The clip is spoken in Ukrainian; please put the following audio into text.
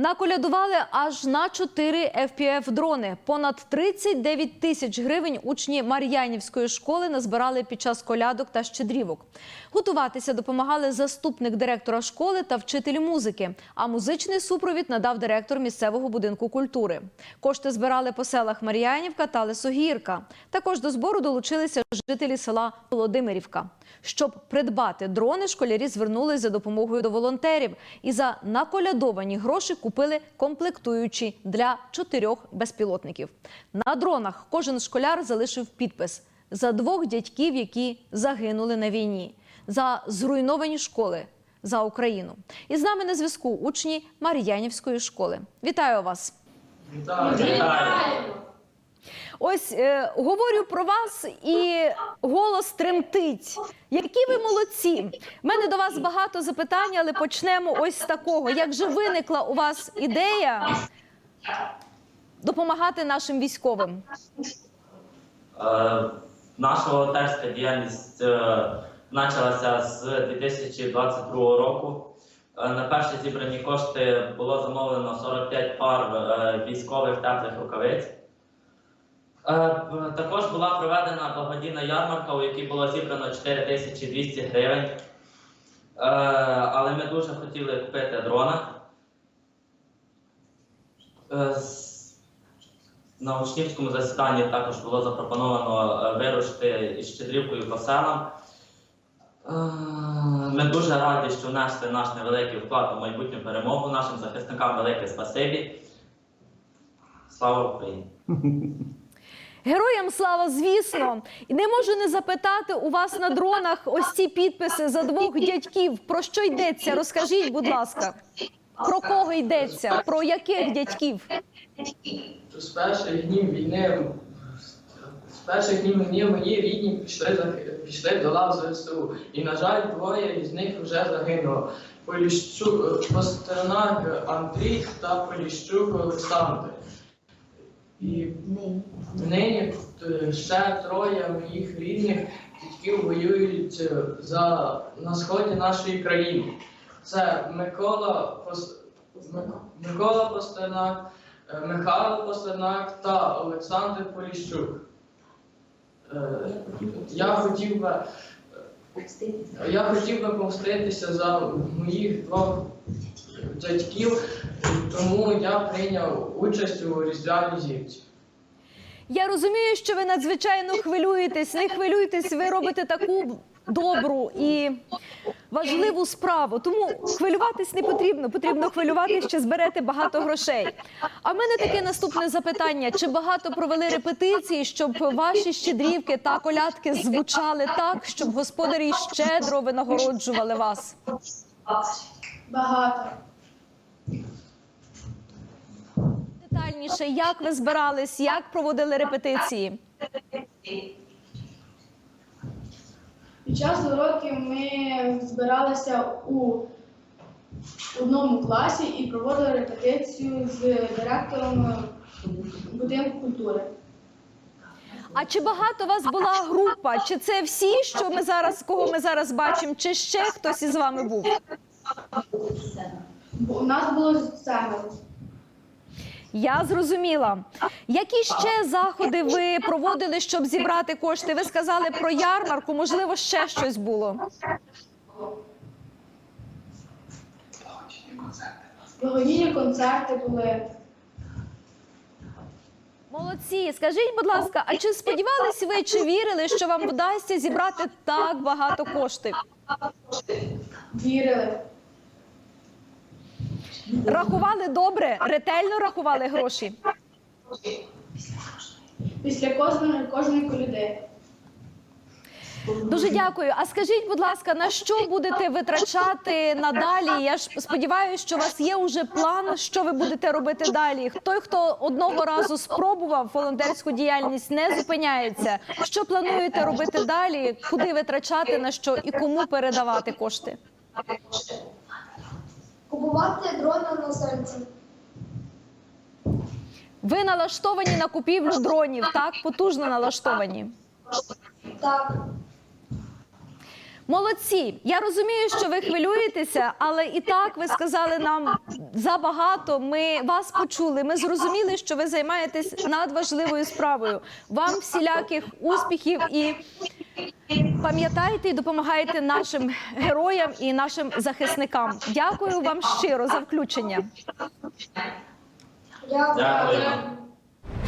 Наколядували аж на 4 fpf дрони. Понад 39 тисяч гривень учні Мар'янівської школи назбирали під час колядок та щедрівок. Готуватися допомагали заступник директора школи та вчитель музики. А музичний супровід надав директор місцевого будинку культури. Кошти збирали по селах Мар'янівка та Лисогірка. Також до збору долучилися жителі села Володимирівка. Щоб придбати дрони, школярі звернулися за допомогою до волонтерів і за наколядовані гроші купили комплектуючі для чотирьох безпілотників. На дронах кожен школяр залишив підпис за двох дядьків, які загинули на війні, за зруйновані школи, за Україну. І з нами на зв'язку учні Мар'янівської школи. Вітаю вас! Ось е, говорю про вас, і голос тремтить. Які ви молодці! У мене до вас багато запитань, але почнемо ось з такого. Як же виникла у вас ідея допомагати нашим військовим? Е, Наша волонтерська діяльність е, почалася з 2022 року. Е, На перші зібрані кошти було замовлено 45 пар е, військових теплих рукавиць. Е, Також була проведена благодійна ярмарка, у якій було зібрано 4200 гривень. Е, Але ми дуже хотіли купити дрона. Е, на учнівському засіданні також було запропоновано вирушити із щедрівкою по селам. Ми дуже раді, що внесли наш невеликий вклад у майбутню перемогу. Нашим захисникам велике спасибі. Слава Україні! Героям слава, звісно. І не можу не запитати у вас на дронах ось ці підписи за двох дядьків. Про що йдеться? Розкажіть, будь ласка. Про кого йдеться? Про яких дядьків? З перших днів війни, з перших днів війни мої рідні пішли, за- пішли до лав ЗСУ. І, на жаль, двоє із них вже загинуло. Поліщук, Пастернак Андрій та Поліщук Олександр. І нині е, ще троє моїх рідних дядьків воюють е, за, на сході нашої країни. Це Микола, Микола Пастернак, Е, Михайло Пастернак та Олександр Поліщук. Я хотів би, я хотів би помститися за моїх двох дядьків, тому я прийняв участь у різдвяній зірці. Я розумію, що ви надзвичайно хвилюєтесь. Не хвилюйтесь, ви робите таку добру і важливу справу. Тому хвилюватись не потрібно. Потрібно хвилюватись, що зберете багато грошей. А в мене таке наступне запитання: чи багато провели репетиції, щоб ваші щедрівки та колядки звучали так, щоб господарі щедро винагороджували вас? Багато. Детальніше, як ви збирались, як проводили репетиції? Під час уроків ми збиралися у одному класі і проводили репетицію з директором будинку культури. А чи багато у вас була група? Чи це всі, що ми зараз, кого ми зараз бачимо, чи ще хтось із вами був? У нас було семеро. Я зрозуміла. Які ще заходи ви проводили, щоб зібрати кошти? Ви сказали про ярмарку, можливо, ще щось було. Благодійні концерти були. Молодці, скажіть, будь ласка, а чи сподівались ви, чи вірили, що вам вдасться зібрати так багато коштів? Вірили. Рахували добре, ретельно рахували гроші. Після кожної кожної коляди. Дуже дякую. А скажіть, будь ласка, на що будете витрачати надалі? Я ж сподіваюся, що у вас є вже план, що ви будете робити далі. Той, хто одного разу спробував волонтерську діяльність, не зупиняється. Що плануєте робити далі? Куди витрачати на що і кому передавати кошти? Купувати дрони на серці. Ви налаштовані на купівлю дронів, так потужно налаштовані. Так, Молодці. Я розумію, що ви хвилюєтеся, але і так ви сказали нам забагато. Ми вас почули. Ми зрозуміли, що ви займаєтесь надважливою справою. Вам всіляких успіхів і пам'ятайте і допомагаєте нашим героям і нашим захисникам. Дякую вам щиро за включення. Дякую.